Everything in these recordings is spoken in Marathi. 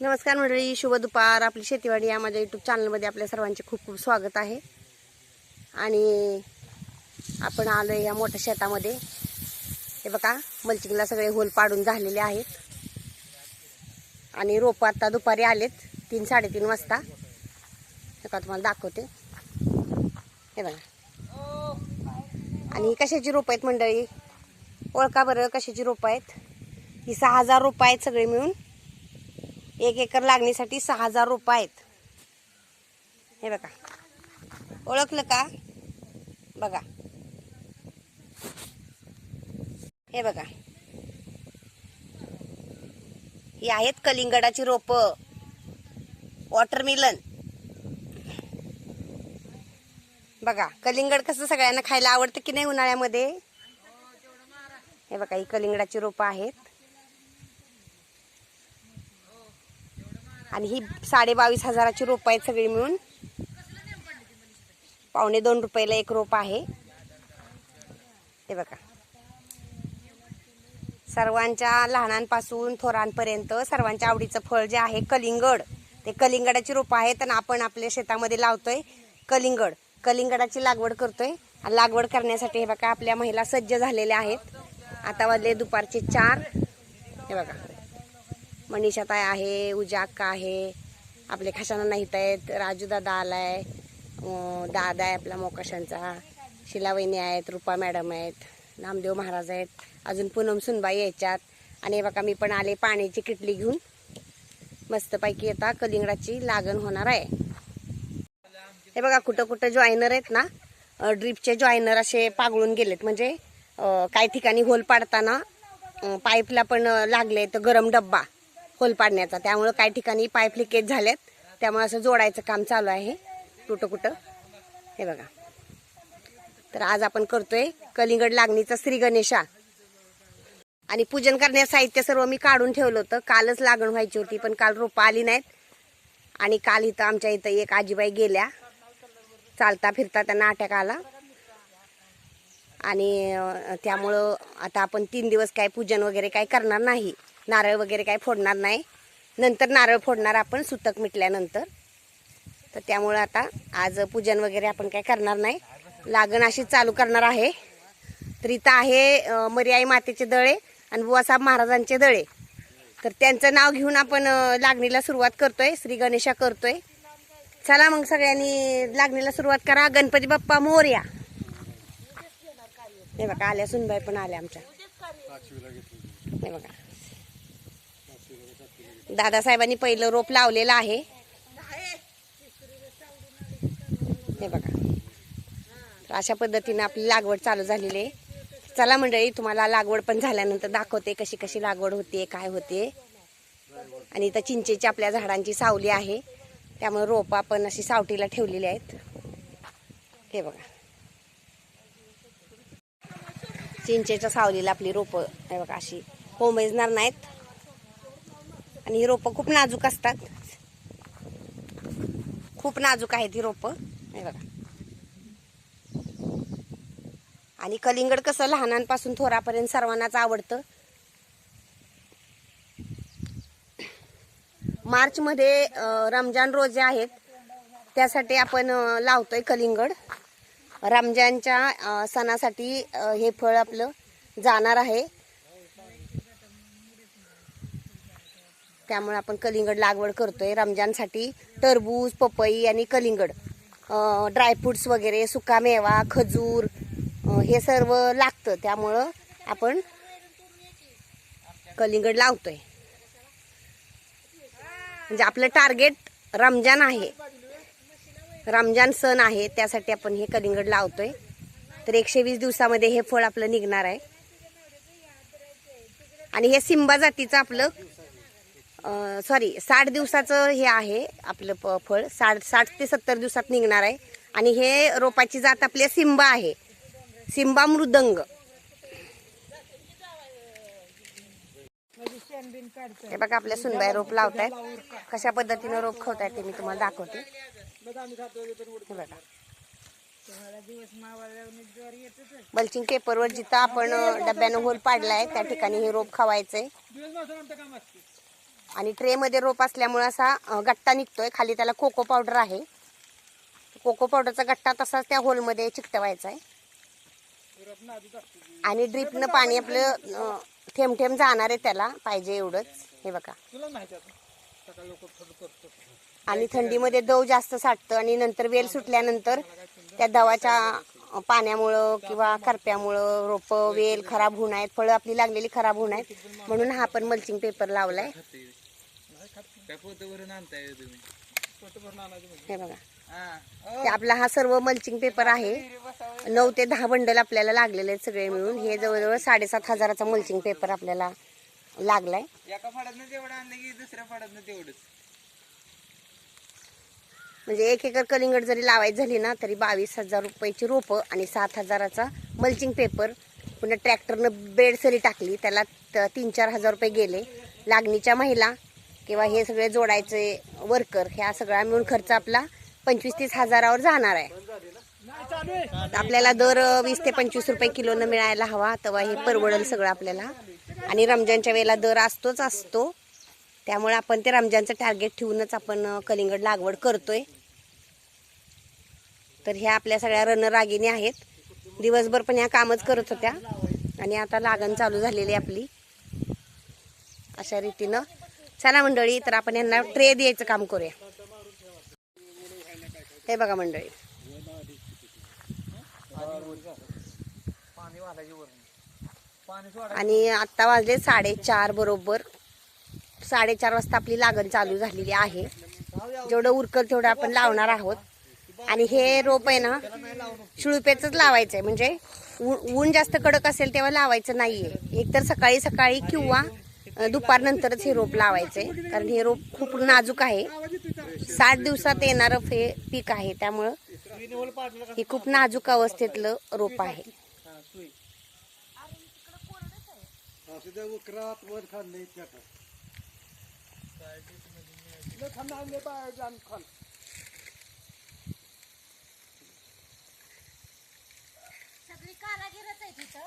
नमस्कार मंडळी शुभ दुपार. आपली शेतीवाडी या माझ्या यूट्यूब चॅनलमध्ये आपल्या सर्वांचे खूप खूप स्वागत आहे. आणि आपण आलो या मोठ्या शेतामध्ये. हे बघा मल्चिंगला सगळे होल पाडून झालेले आहेत. आणि रोपं आता दुपारी आलेत तीन साडेतीन वाजता. का तुम्हाला दाखवते. हे बघा. आणि कशाची रोपं आहेत मंडळी? ओळखा बरं कशाची रोपं आहेत. ही सहा हजार रोपं आहेत सगळे मिळून. एक एकर लागणीसाठी सहा हजार रुपये आहेत. हे बघा. ओळखलं का? बघा. हे बघा. ही आहेत कलिंगडाची रोप. वॉटरमिलन बघा कलिंगड कसं सगळ्यांना खायला आवडतं की नाही उन्हाळ्यामध्ये? हे बघा ही कलिंगडाची रोपं आहेत. आणि ही साडे बावीस हजाराची रोपं आहेत सगळी मिळून. पावणे दोन रुपयाला एक रोप आहे. हे बघा. सर्वांच्या लहानांपासून थोरांपर्यंत सर्वांच्या आवडीचं फळ जे आहे कलिंगड. ते कलिंगडाची रोपं आहेत आणि आपण आपल्या शेतामध्ये लावतोय कलिंगड. कलिंगडाची लागवड करतोय. आणि लागवड करण्यासाठी हे बघा आपल्या महिला सज्ज झालेल्या आहेत. आता वाजले दुपारचे चार. हे बघा. मनीषाताई आहे उजाक्का आहे आपले खशाना नाहीत आहेत राजू दादा आलाय दादा आहे आपला मोकाशांचा शिलावहिनी आहेत रुपा मॅडम आहेत नामदेव महाराज आहेत अजून पूनम सुनबाई यायच्यात आणि बघा मी पण आले पाण्याची किटली घेऊन. मस्तपैकी येता कलिंगडाची लागण होणार आहे. हे बघा कुठं कुठं जॉईनर आहेत ना ड्रीपचे जॉईनर असे पागळून गेलेत. म्हणजे काही ठिकाणी होल पाडताना पाईपला पण लागले तर गरम डब्बा. होल पाडण्याचा. त्यामुळं काही ठिकाणी पाईप लिकेज झाल्यात त्यामुळे असं जोडायचं काम चालू आहे. कुठं कुठं? हे बघा. तर आज आपण करतोय कलिंगड लागणीचा श्री गणेशा. आणि पूजन करण्या साहित्य सर्व मी काढून ठेवलं होतं. कालच लागण व्हायची होती पण काल रोपं आली नाहीत. आणि काल इथं आमच्या इथं एक आजीबाई गेल्या. चालता फिरता त्यांना अटॅक आला. आणि त्यामुळं आता आपण तीन दिवस काय पूजन वगैरे काय करणार नाही. नारळ वगैरे काय फोडणार नाही. नंतर नारळ फोडणार आपण सुतक मिटल्यानंतर. तर त्यामुळं आता आज पूजन वगैरे आपण काय करणार नाही. लागण अशी चालू करणार आहे. तर इथं आहे मर्याई मातेचे दळे आणि बुवासाहेब महाराजांचे दळे. तर त्यांचं नाव घेऊन आपण लागणीला सुरुवात करतोय. श्री गणेशा करतोय. चला मग सगळ्यांनी लागणीला सुरुवात करा. गणपती बाप्पा मोर्या. हे बघा आल्या सुनबाई पण आल्या आमच्या. हे बघा. दादासाहेबांनी पहिलं रोप लावलेलं आहे. हे बघा. तर अशा पद्धतीनं आपली लागवड चालू झालेली आहे. चला मंडळी तुम्हाला लागवड पण झाल्यानंतर दाखवते कशी कशी लागवड होते काय होते आणि इथं चिंचेची आपल्या झाडांची सावली आहे. त्यामुळे रोप आपण अशी सावटीला ठेवलेली आहेत. हे बघा. चिंचेच्या सावलीला आपली रोपं हे बघा अशी कोमेजणार नाहीत. आणि ही रोपं खूप नाजूक असतात. खूप नाजूक आहेत ही रोपं. हे बघा. आणि कलिंगड कसं लहानांपासून थोरापर्यंत सर्वांनाच आवडतं. मार्चमध्ये रमजान रोजे आहेत. त्यासाठी आपण लावतोय कलिंगड. रमजानच्या सणासाठी हे फळ आपलं जाणार आहे. त्यामुळे आपण कलिंगड लागवड करतोय. रमजानसाठी टरबूज पपई आणि कलिंगड ड्रायफ्रुट्स वगैरे सुका मेवा खजूर हे सर्व लागतं. त्यामुळं आपण कलिंगड लावतोय. म्हणजे आपलं टार्गेट रमजान आहे. रमजान सण आहे त्यासाठी आपण हे कलिंगड लावतोय. तर एकशे वीस दिवसामध्ये हे फळ आपलं निघणार आहे. आणि हे सिंबा जातीचं आपलं सॉरी साठ दिवसाचं हे आहे आपलं प फळ. साठ साठ ते सत्तर दिवसात निघणार आहे. आणि हे रोपाची जात आपली सिंबा आहे. सिंबा मृदंग. हे बघा आपल्या सुनबाई रोप लावतायत. कशा पद्धतीनं रोप खवतायत ते मी तुम्हाला दाखवते. हे बघा. पेपरवर जिथं आपण डब्यानं होल पाडलाय त्या ठिकाणी हे रोप खवायचंय. आणि ट्रेमध्ये रोप असल्यामुळे असा गट्टा निघतोय. खाली त्याला कोको पावडर आहे. कोको पावडरचा गट्टा तसाच त्या होलमध्ये चिकटवायचा आहे. आणि ड्रीपनं पाणी आपलं थेंब थेंब जाणार आहे त्याला. पाहिजे एवढंच. हे बघा. आणि थंडीमध्ये दव जास्त साठतं आणि नंतर वेल सुटल्यानंतर त्या दवाच्या पाण्यामुळं किंवा करप्यामुळं रोपं वेल खराब होऊन आहेत फळं आपली लागलेली खराब होऊन आहेत. म्हणून हा पण मल्चिंग पेपर लावलाय. आणायचं म्हणजे. हे बघा. हा. ते आपला हा सर्व मल्चिंग पेपर आहे. नऊ ते दहा बंडल आपल्याला लागलेले आहेत सगळे मिळून. हे जवळजवळ साडेसात हजाराचा मल्चिंग पेपर आपल्याला लागलाय. एका फडातनं तेवढं आणलं की दुसऱ्या फडातनं तेवढंच. म्हणजे एक एकर कलिंगड जरी लावायची झाली ना तरी बावीस हजार रुपयाची रोपं आणि सात हजाराचा मल्चिंग पेपर पुन्हा ट्रॅक्टरनं बेड सरी टाकली त्याला त- तीन चार हजार रुपये गेले. लागणीच्या महिला किंवा हे सगळे जोडायचे वर्कर ह्या सगळा मिळून खर्च आपला पंचवीस तीस हजारावर जाणार आहे. आपल्याला दर वीस ते पंचवीस रुपये किलोनं मिळायला हवा तेव्हा हे परवडल सगळं आपल्याला. आणि रमजानच्या वेळेला दर असतोच असतो. त्यामुळे आपण ते रमजानचं टार्गेट ठेवूनच आपण कलिंगड लागवड करतोय. तर ह्या आपल्या सगळ्या रणरागिणी आहेत. दिवसभर पण ह्या कामच करत होत्या. आणि आता लागण चालू झालेली आहे आपली. अशा रीतीनं. चला मंडळी तर आपण यांना ट्रे द्यायचं काम करूया. हे बघा मंडळी. आणि आत्ता वाजले साडेचार बरोबर. साडेचार वाजता आपली लागण चालू झालेली आहे. जेवढं उरकल तेवढं आपण लावणार आहोत. आणि हे रोप आहे ना शिळुपेच लावायचं आहे म्हणजे ऊ- ऊन जास्त कडक असेल तेव्हा लावायचं नाहीये. एक तर सकाळी सकाळी किंवा दुपारनंतरच हे रोप लावायचंय कारण हे रोप खूप नाजूक आहे. साठ दिवसात येणारं हे पीक आहे. त्यामुळं हे खूप नाजूक अवस्थेतलं रोप आहे. हा, सुई. लय थंड आहे, लय पाय- जाम खाल. सगळी कारागिरच आहे तिथं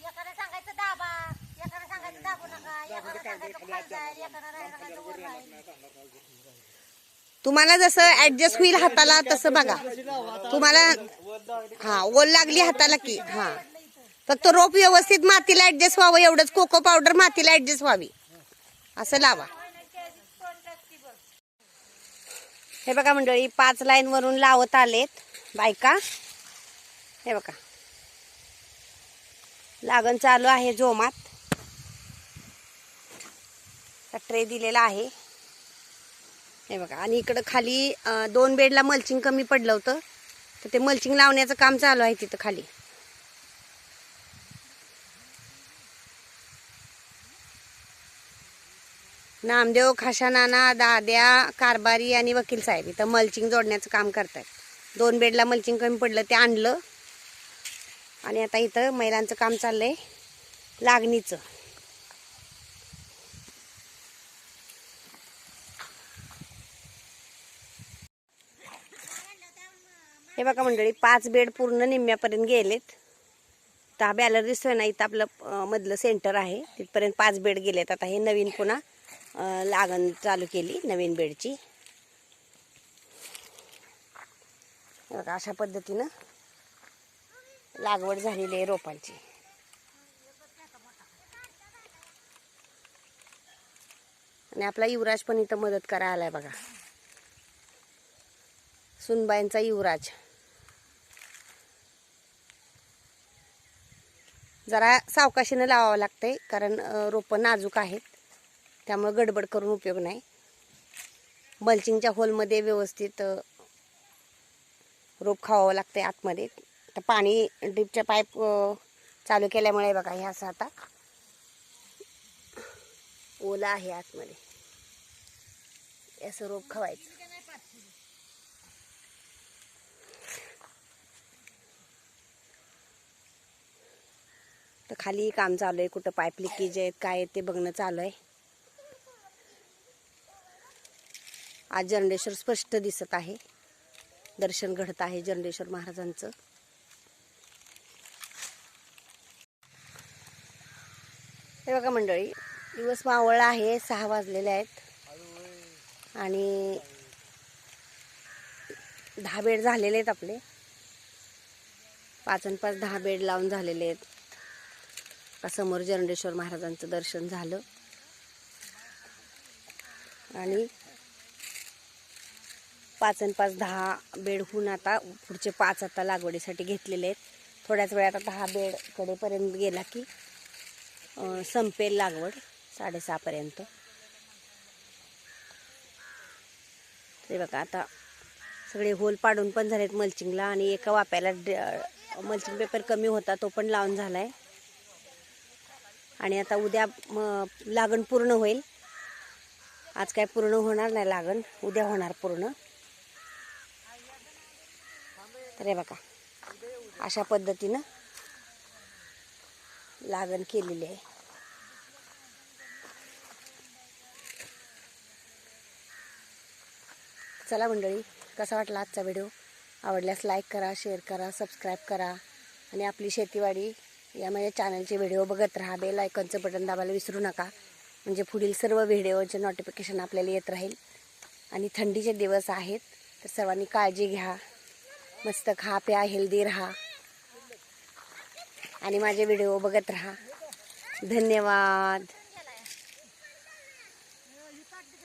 एकाला सांगायचं दाबा नका खाली जाईल राहायला वर राहील तुम्हाला जसं ऍडजस्ट होईल हाताला तसं बघा. तुम्हाला हा ओल लागली हाताला की हा. फक्त रोप व्यवस्थित मातीला ऍडजस्ट व्हावं एवढंच कोको पावडर मातीला ऍडजस्ट व्हावी. असं लावा. हे बघा मंडळी पाच लाईन वरून लावत आलेत बायका. हे बघा. लागण चालू आहे जोमात. ट्रे दिलेला आहे. हे बघा आणि इकडं खाली दोन बेडला मल्चिंग कमी पडलं होतं. तर ते मल्चिंग लावण्याचं काम चालू आहे तिथं खाली. नामदेव खाशानाना दाद्या कारभारी आणि वकील साहेब इथं मल्चिंग जोडण्याचं काम करतात दोन बेडला मल्चिंग कमी पडलं ते आणलं. आणि आता इथं महिलांचं काम चाललंय. लागणीचं. हे बघा मंडळी पाच बेड पूर्ण निम्म्यापर्यंत गेलेत. तर हा बॅलर दिसतोय ना इथं आपलं मधलं सेंटर आहे. तिथपर्यंत पाच बेड गेलेत. आता हे नवीन पुन्हा लागण चालू केली नवीन बेडची. बघा अशा पद्धतीनं लागवड झालेली आहे रोपांची. आणि आपला युवराज पण इथं मदत करायला आलाय बघा. सुनबाईंचा युवराज. जरा सावकाशीनं लावावं लागतंय कारण रोपं नाजूक आहेत. त्यामुळे गडबड करून उपयोग नाही. मल्चिंगच्या होलमध्ये व्यवस्थित रोप खावावं लागतंय आतमध्ये. तर पाणी ड्रिपच्या पाईप चालू केल्यामुळे बघा हे असं आता ओला आहे आतमध्ये. असं रोप खवायचं. तर खाली काम चालू आहे कुठं पाईप लिकेज आहेत काय आहेत ते बघणं चालू आहे. आज जरंडेश्वर स्पष्ट दिसत आहे. दर्शन घडत आहे जरंडेश्वर महाराजांचं. हे बघा मंडळी दिवस मावळला आहे सहा वाजलेले आहेत. आणि दहा बेड झालेले आहेत आपले. पाच आणि पाच दहा बेड लावून झालेले आहेत. आता समोर जरंडेश्वर महाराजांचं दर्शन झालं. आणि पाच आणि पाच दहा बेड होऊन आता पुढचे पाच आता लागवडीसाठी घेतलेले आहेत. थोड्याच वेळात आता हा बेडकडेपर्यंत गेला की संपेल लागवड साडेसहापर्यंत ते बघा आता सगळे होल पाडून पण झालेत मल्चिंगला आणि एका वाप्याला मल्चिंग पेपर कमी होता तो पण लावून झाला आहे आणि आता उद्या म, लागण पूर्ण होईल. आज काय पूर्ण होणार नाही लागण उद्या होणार पूर्ण. तर हे बघा अशा पद्धतीनं लागण केलेली आहे. चला मंडळी कसा वाटला आजचा व्हिडिओ? आवडल्यास लाईक करा शेअर करा सबस्क्राईब करा. आणि आपली शेतीवाडी या माझ्या चॅनलचे व्हिडिओ बघत राहा. बेल आयकॉनचं बटन दाबायला विसरू नका. म्हणजे पुढील सर्व व्हिडिओचे नोटिफिकेशन आपल्याला येत राहील. आणि थंडीचे दिवस आहेत तर सर्वांनी काळजी घ्या. मस्त खा प्या हेल्दी राहा. आणि माझे व्हिडिओ बघत राहा. धन्यवाद.